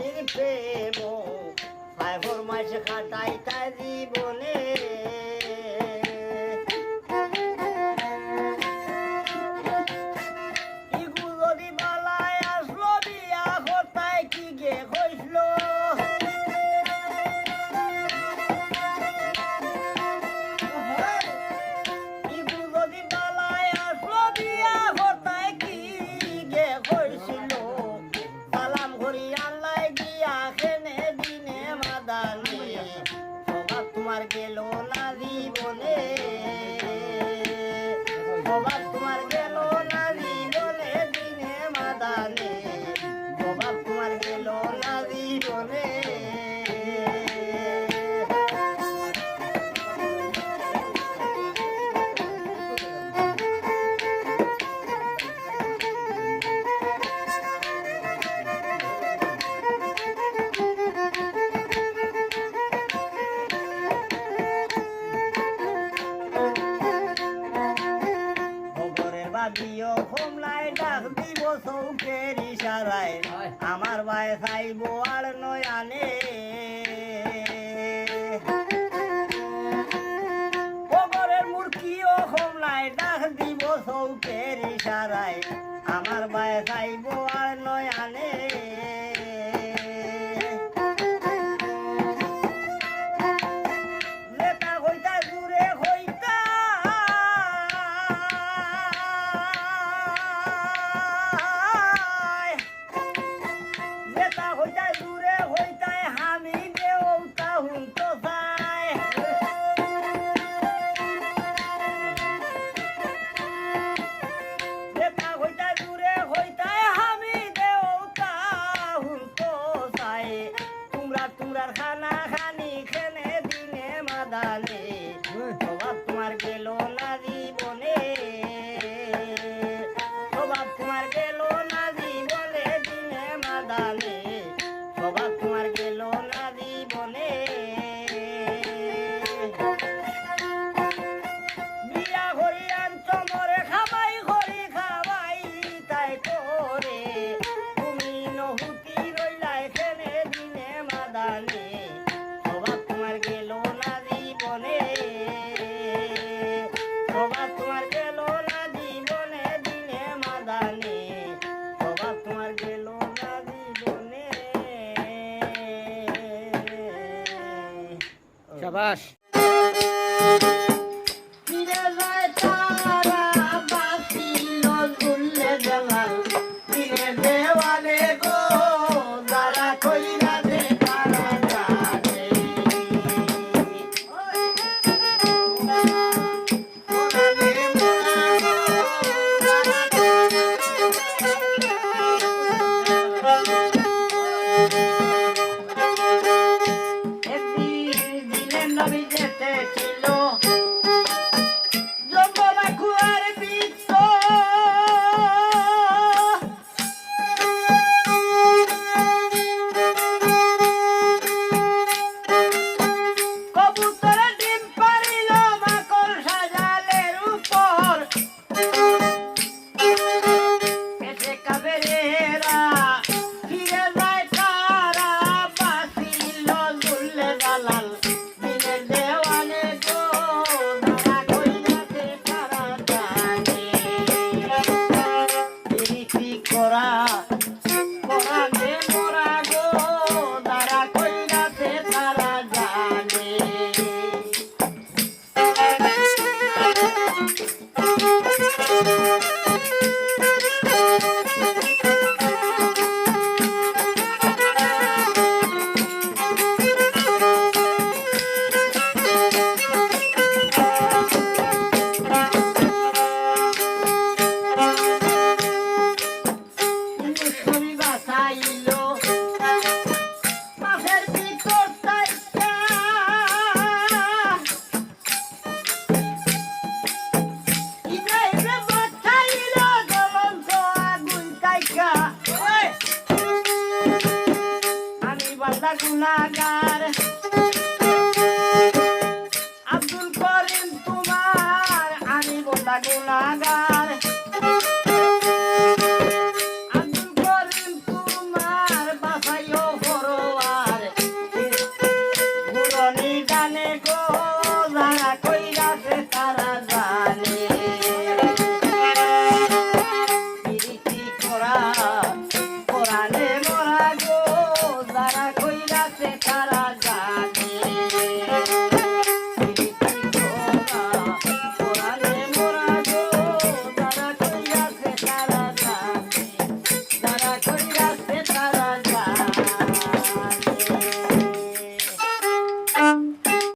খাটির প্রেম। ভাই ফরমাইছে খাটাই তাই জীবন হারায় আমার ভাই খাইব আর নয়ানে কবরের মূর্তিও নাই ডাক দিব সৌকের ইশারায়। আমার ভাই খাইব আর 下班回家 abaixo. Amen. Love গুণাগার আব্দুল করিম তোমার আমি বোলা গুণাগার আব্দুল করিম তোমার বাসাইও বড় আর পুরনি